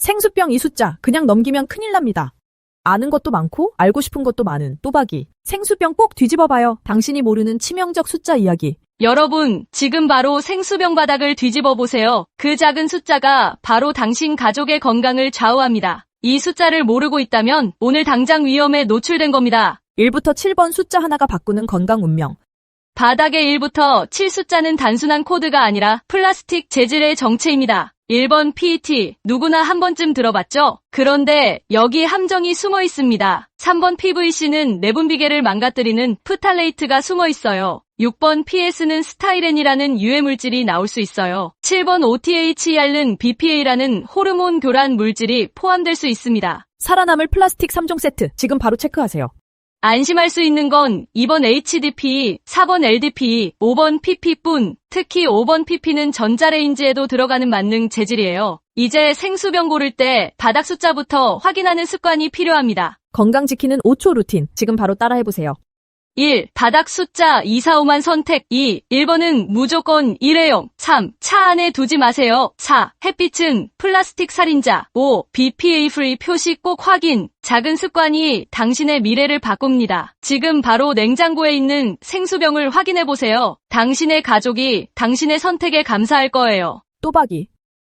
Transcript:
생수병 이 숫자 그냥 넘기면 큰일 납니다. 아는 것도 많고 알고 싶은 것도 많은 또박이. 생수병 꼭 뒤집어봐요. 당신이 모르는 치명적 숫자 이야기. 여러분, 지금 바로 생수병 바닥을 뒤집어 보세요. 그 작은 숫자가 바로 당신 가족의 건강을 좌우합니다. 이 숫자를 모르고 있다면 오늘 당장 위험에 노출된 겁니다. 1부터 7번 숫자 하나가 바꾸는 건강 운명. 바닥의 1부터 7 숫자는 단순한 코드가 아니라 플라스틱 재질의 정체입니다. 1번 PET, 누구나 한 번쯤 들어봤죠? 그런데 여기 함정이 숨어 있습니다. 3번 PVC는 내분 비계를 망가뜨리는 프탈레이트가 숨어 있어요. 6번 PS는 스타이렌이라는 유해 물질이 나올 수 있어요. 7번 OTHER는 BPA라는 호르몬 교란 물질이 포함될 수 있습니다. 살아남을 플라스틱 3종 세트. 지금 바로 체크하세요. 안심할 수 있는 건 2번 HDP, 4번 LDP, 5번 PP뿐, 특히 5번 PP는 전자레인지에도 들어가는 만능 재질이에요. 이제 생수병 고를 때 바닥 숫자부터 확인하는 습관이 필요합니다. 건강 지키는 5초 루틴. 지금 바로 따라해보세요. 1. 바닥 숫자 2, 4, 5만 선택 2. 1번은 무조건 일회용 3. 차 안에 두지 마세요 4. 햇빛은 플라스틱 살인자 5. BPA 프리 표시 꼭 확인 작은 습관이 당신의 미래를 바꿉니다. 지금 바로 냉장고에 있는 생수병을 확인해 보세요. 당신의 가족이 당신의 선택에 감사할 거예요. 또박이.